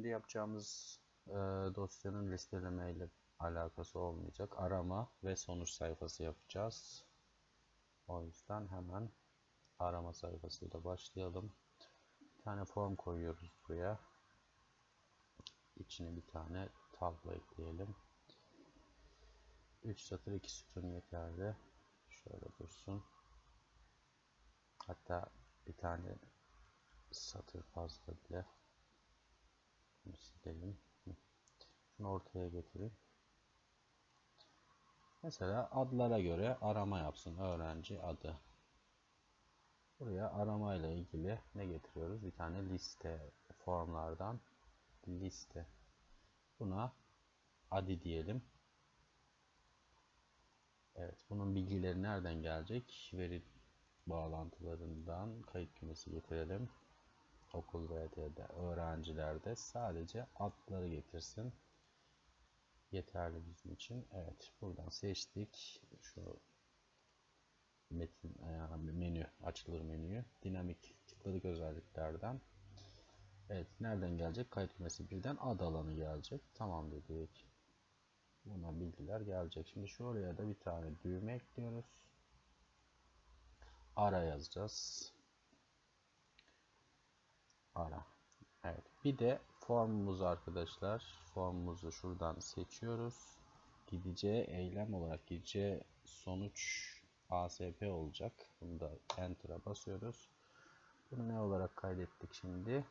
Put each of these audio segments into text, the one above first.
Şimdi yapacağımız e, dosyanın listeleme ile alakası olmayacak. Arama ve sonuç sayfası yapacağız. O yüzden hemen arama sayfasıyla başlayalım. Bir tane form koyuyoruz buraya. İçine bir tane tablo ekleyelim. 3 satır 2 sütun yeterli. Şöyle dursun. Hatta bir tane satır fazla bile. Silelim. Şunu ortaya getireyim. Mesela adlara göre arama yapsın öğrenci adı. Buraya arama ile ilgili ne getiriyoruz? Bir tane liste formlardan liste. Buna adi diyelim. Evet, bunun bilgileri nereden gelecek? Veri bağlantılarından kayıt kümesi getirelim. Okul VT'de, öğrencilerde sadece adları getirsin. Yeterli bizim için. Evet, buradan seçtik. Şu metin yani menü açılır menüyü. Dinamik tıkladık özelliklerden. Evet, nereden gelecek? Kayıt kümesi birden ad alanı gelecek. Tamam dedik. Buna bilgiler gelecek. Şimdi şuraya da bir tane düğme ekliyoruz. Ara yazacağız. Ara. Evet. Bir de formumuz arkadaşlar. Formumuzu şuradan seçiyoruz. Gideceği eylem olarak gideceği sonuç ASP olacak. Bunu da Enter'a basıyoruz. Bunu ne olarak kaydettik şimdi?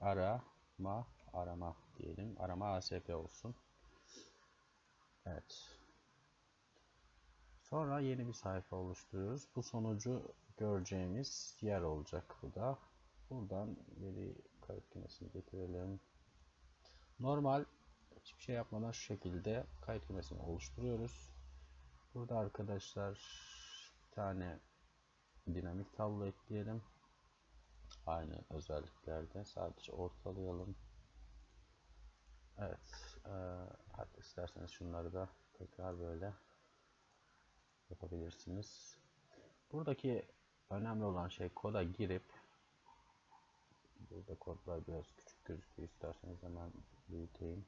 Arama, arama diyelim. Arama ASP olsun. Evet. Sonra yeni bir sayfa oluşturuyoruz. Bu sonucu göreceğimiz yer olacak bu da. Buradan veri kayıt kümesini getirelim. Normal hiçbir şey yapmadan şu şekilde kayıt kümesini oluşturuyoruz. Burada arkadaşlar bir tane dinamik tablo ekleyelim. Aynı özelliklerde sadece ortalayalım. Evet. E, hatta isterseniz şunları da tekrar böyle yapabilirsiniz. Buradaki önemli olan şey koda girip burada kodlar biraz küçük gözüküyor. İsterseniz hemen büyüteyim.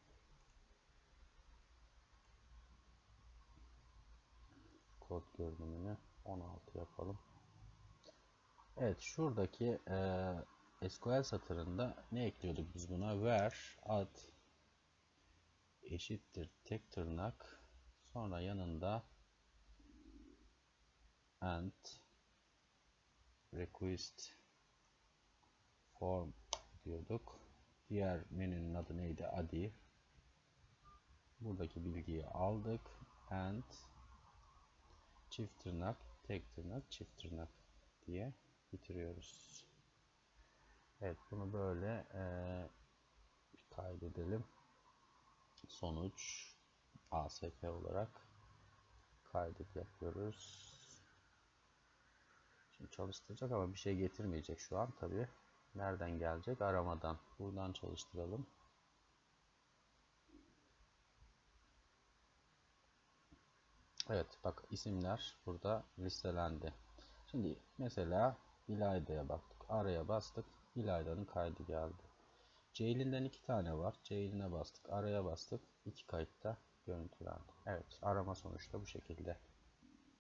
Kod görünümünü 16 yapalım. Evet şuradaki e, SQL satırında ne ekliyorduk biz buna? Where ad eşittir tek tırnak sonra yanında and request form diyorduk. Diğer menünün adı neydi? Adi. Buradaki bilgiyi aldık. And çift tırnak, tek tırnak, çift tırnak diye bitiriyoruz. Evet bunu böyle e, kaydedelim. Sonuç ASP olarak kaydet yapıyoruz. Şimdi çalıştıracak ama bir şey getirmeyecek şu an tabi. Nereden gelecek? Aramadan. Buradan çalıştıralım. Evet bak isimler burada listelendi. Şimdi mesela İlayda'ya baktık. Araya bastık. İlayda'nın kaydı geldi. Ceylin'den iki tane var. Ceylin'e bastık. Araya bastık. İki kayıtta görüntülendi. Evet arama sonuçta bu şekilde.